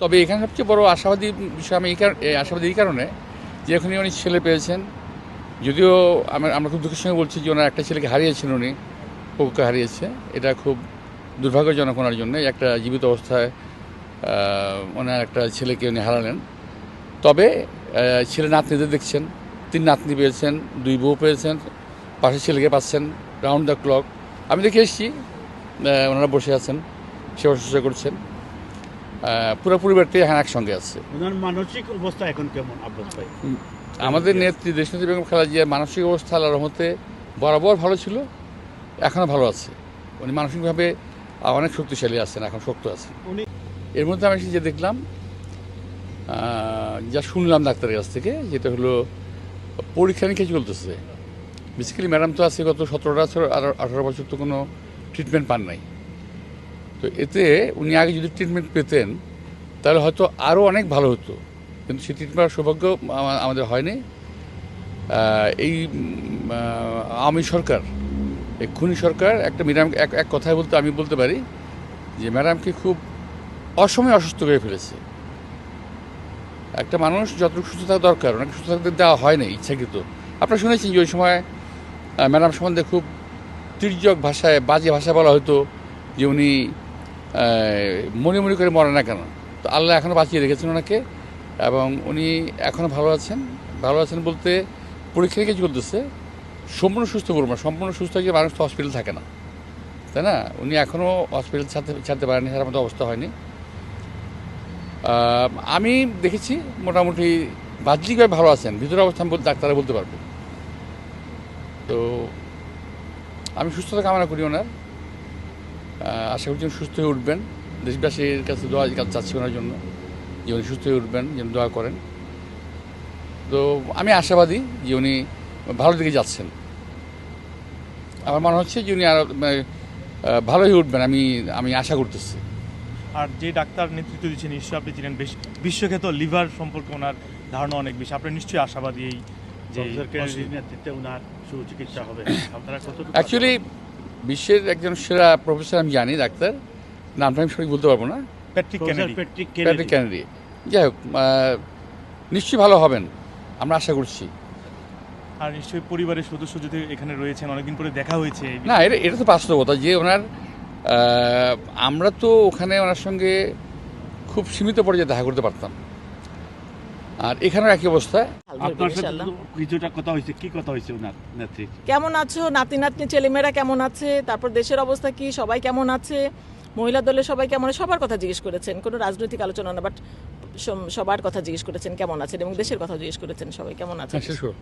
তবে এখানে সবচেয়ে বড় আশাবাদী বিষয় আমি এই কারণে আশাবাদী এই কারণে যে এখন উনি ছেলে পেয়েছেন। যদিও আমরা আমরা খুব দুঃখের সঙ্গে বলছি যে ওনার একটা ছেলেকে হারিয়েছেন উনি পক্ষে হারিয়েছে। এটা খুব দুর্ভাগ্যজনক ওনার জন্য, একটা জীবিত অবস্থায় ওনার একটা ছেলেকে উনি হারালেন। তবে ছেলে নাতনিদের দেখছেন, তিন নাতনি পেয়েছেন, দুই বউ পেয়েছেন, পাশের ছেলেকে পাচ্ছেন রাউন্ড দ্য ক্লক আমি দেখে এসেছি ওনারা বসে আছেন, সেবা শুশ্রূষা করছেন। পুরো পরিবারটি এখানে একসঙ্গে আছে। মানসিক অবস্থা এখন কেমন আব্বাস ভাই? আমাদের নেত্রী দেশনেত্রী বেগম জিয়ার মানসিক অবস্থা আল্লাহর রহমতে বরাবর ভালো ছিল এখনও ভালো আছে। উনি মানসিকভাবে অনেক শক্তিশালী আছেন এখন শক্ত আছেন। উনি এর মধ্যে আমি যে দেখলাম যা শুনলাম ডাক্তারের কাছ থেকে যেটা হলো পরীক্ষা নিরীক্ষা চলতেছে। বেসিক্যালি ম্যাডাম তো আছে গত সতেরো বছর আর আঠারো বছর তো কোনো ট্রিটমেন্ট পান নাই। তো এতে উনি আগে যদি ট্রিটমেন্ট পেতেন, তাহলে হয়তো আরও অনেক ভালো হতো। কিন্তু সেই ট্রিটমেন্ট সৌভাগ্য আমাদের হয়নি। এই আওয়ামী সরকার, এই খুনি সরকার, একটা ম্যাডাম এক এক কথায় বলতে, আমি বলতে পারি যে ম্যাডামকে খুব অসময়ে অসুস্থ করে ফেলেছে। একটা মানুষ যতটুকু সুস্থ থাকা দরকার, ওনাকে সুস্থ থাকতে দেওয়া হয় না ইচ্ছাকৃত। আপনারা শুনেছেন যে ওই সময় ম্যাডাম সম্বন্ধে খুব তির্যক ভাষায়, বাজে ভাষা বলা হতো যে উনি মনে মনে করে মরে না কেন? তো আল্লাহ এখনও বাঁচিয়ে রেখেছেন ওনাকে এবং উনি এখনও ভালো আছেন। ভালো আছেন বলতে পরীক্ষা নিরীক্ষা চলতেছে। সম্পূর্ণ সুস্থ বলব না, সম্পূর্ণ সুস্থ হয়ে মানুষ তো হসপিটাল থাকে না। তাই না? উনি এখনও হসপিটাল ছাড়তে ছাড়তে পারেনি তার মতো অবস্থা হয়নি। আমি দেখেছি মোটামুটি বাহ্যিকভাবে ভালো আছেন, ভিতরে অবস্থা আমি বল- ডাক্তাররা বলতে পারব। তো আমি সুস্থতা কামনা করি ওনার। আশা করছি সুস্থ হয়ে উঠবেন। দেশবাসীর কাছে দোয়া চাচ্ছি ওনার জন্য যে উনি সুস্থ হয়ে উঠবেন যেন দোয়া করেন। তো আমি আশাবাদী যে উনি ভালো দিকে যাচ্ছেন। আমার মনে হচ্ছে যে উনি আরও আহ, ভালো হয়ে উঠবেন আমি আমি আশা করতেছি। আর যে ডাক্তার নেতৃত্ব দিচ্ছেন নিশ্চয়ই আপনি ছিলেন বেশ বিশ্বখ্যাত লিভার সম্পর্কে ওনার ধারণা অনেক বেশি। আপনি নিশ্চয়ই আশাবাদী এই যে নেতৃত্বে ওনার সুচিকিৎসা হবে। আপনারা কতটুকু অ্যাকচুয়ালি বিশ্বের একজন সেরা প্রফেসর আমি জানি ডাক্তার। নামটা আমি সঠিক বলতে পারব না। প্যাট্রিক প্যাট্রিক প্যাট্রিক ক্যানেডি যাই হোক নিশ্চয়ই ভালো হবেন আমরা আশা করছি। আর নিশ্চয়ই পরিবারের সদস্য যদি এখানে রয়েছেন অনেকদিন পরে দেখা হয়েছে। না এটা এটা তো বাস্তবতা যে ওনার আমরা তো ওখানে ওনার সঙ্গে খুব সীমিত পর্যায়ে দেখা করতে পারতাম। আর এখানে একই অবস্থা। আপনার সাথে কিছুটা কথা হয়েছে। কি কথা হয়েছে ওনার কেমন আছো? নাতি নাতনি ছেলেমেয়েরা কেমন আছে? তারপর দেশের অবস্থা কি? সবাই কেমন আছে? মহিলা দলের সবাই কেমন আছে? সবার কথা জিজ্ঞেস করেছেন। কোনো রাজনৈতিক আলোচনা না বাট সবার কথা জিজ্ঞেস করেছেন কেমন আছেন? এবং দেশের কথা জিজ্ঞেস করেছেন সবাই কেমন আছে হোক।